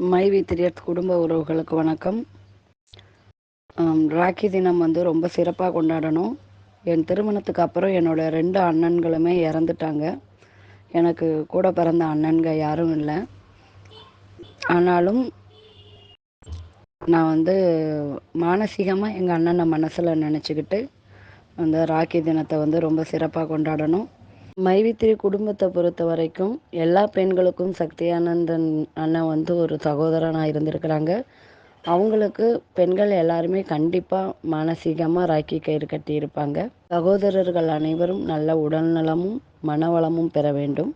My வித்திரியட் குடும்ப உறவுகளுக்கு வணக்கம். ராக்கி தினம் வந்து ரொம்ப சிறப்பாக கொண்டாடணும். என் திருமணத்துக்கு அப்புறம் என்னோடய ரெண்டு அண்ணன்களுமே இறந்துட்டாங்க. எனக்கு கூட பிறந்த அண்ணன்க யாரும் இல்லை. ஆனாலும் நான் வந்து மானசீகமாக எங்கள் அண்ணனை மனசில் நினச்சிக்கிட்டு அந்த ராக்கி தினத்தை வந்து ரொம்ப சிறப்பாக கொண்டாடணும். மைவித்திரி குடும்பத்தை பொறுத்த வரைக்கும் எல்லா பெண்களுக்கும் சக்தியானந்தன் அண்ணன் வந்து ஒரு சகோதரனாக இருந்திருக்கிறாங்க. அவங்களுக்கு பெண்கள் எல்லாருமே கண்டிப்பாக மானசீகமாக ராக்கி கயிறு கட்டியிருப்பாங்க சகோதரர்கள் அனைவரும் நல்ல உடல்நலமும் மனவளமும் பெற வேண்டும்.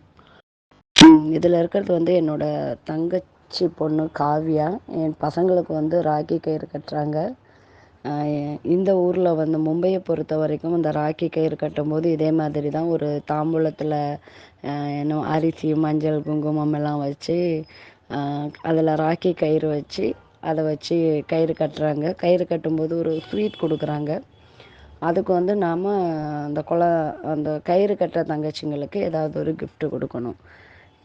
இதில் இருக்கிறது வந்து என்னோட தங்கச்சி பொண்ணு காவியா. என் பசங்களுக்கு வந்து ராக்கி கயிறு கட்டுறாங்க. இந்த ஊரில் வந்து மும்பையை பொறுத்த வரைக்கும் இந்த ராக்கி கயிறு கட்டும்போது இதே மாதிரி தான் ஒரு தாம்பூலத்தில் என்ன அரிசி மஞ்சள் குங்குமம் எல்லாம் வச்சு அதில் ராக்கி கயிறு வச்சு அதை வச்சு கயிறு கட்டுறாங்க. கயிறு கட்டும்போது ஒரு ஸ்வீட் கொடுக்குறாங்க. அதுக்கு வந்து நாம் அந்த குல அந்த கயிறு கட்டுற தங்கச்சிங்களுக்கு ஏதாவது ஒரு கிஃப்ட்டு கொடுக்கணும்.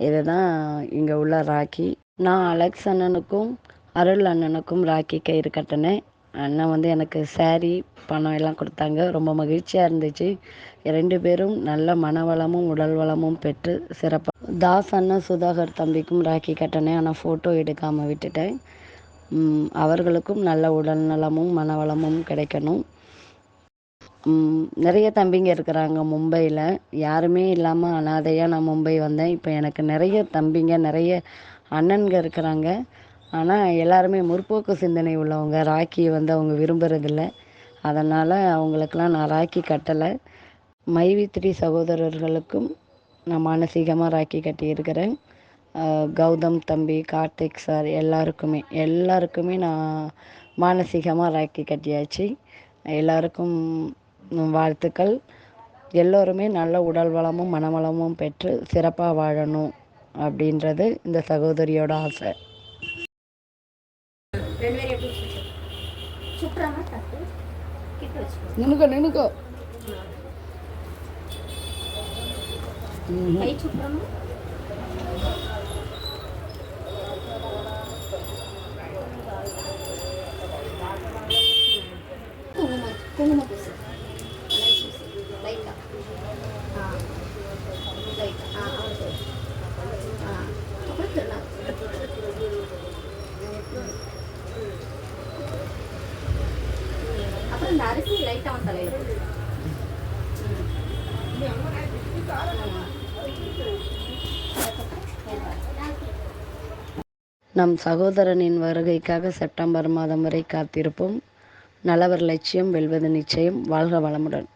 இதுதான் இங்கே உள்ள ராக்கி. நான் அலெக்ஸ் அண்ணனுக்கும் அருள் அண்ணனுக்கும் ராக்கி கயிறு கட்டினேன். அண்ணன் வந்து எனக்கு ஸேரீ பணம் எல்லாம் கொடுத்தாங்க. ரொம்ப மகிழ்ச்சியாக இருந்துச்சு. ரெண்டு பேரும் நல்ல மனவளமும் உடல் வளமும் பெற்று சிறப்பாக தாஸ் அண்ணன் சுதாகர் தம்பிக்கும் ராக்கி கட்டினேன் ஆனால் ஃபோட்டோ எடுக்காமல் விட்டுட்டேன். அவர்களுக்கும் நல்ல உடல் நலமும் மனவளமும் கிடைக்கணும். நிறைய தம்பிங்க இருக்கிறாங்க மும்பையில். யாருமே இல்லாமல் அனாதையாக நான் மும்பை வந்தேன். இப்போ எனக்கு நிறைய தம்பிங்க நிறைய அண்ணன்க இருக்கிறாங்க. ஆனால் எல்லாருமே முற்போக்கு சிந்தனை உள்ளவங்க. ராக்கியை வந்து அவங்க விரும்புறதில்ல. அதனால் அவங்களுக்கெல்லாம் நான் ராக்கி கட்டலை. மைவித்ரி சகோதரர்களுக்கும் நான் மானசீகமாக ராக்கி கட்டியிருக்கிறேன் கௌதம் தம்பி கார்த்திக் சார் எல்லாருக்குமே. எல்லாருக்குமே நான் மானசீகமாக ராக்கி கட்டியாச்சு. எல்லாருக்கும் வாழ்த்துக்கள். எல்லோருமே நல்ல உடல் வளமும் மனவளமும் பெற்று சிறப்பாக வாழணும் அப்படின்றது இந்த சகோதரியோட ஆசை. నినుకో నినుకో. చుప్రమ్మ இந்த அரிசி லைட்டாக வந்து தலையில். நம் சகோதரனின் வருகைக்காக செப்டம்பர் மாதம் வரை காத்திருப்போம். நல்லவர் லட்சியம் வெல்வது நிச்சயம். வாழ்க வளமுடன்.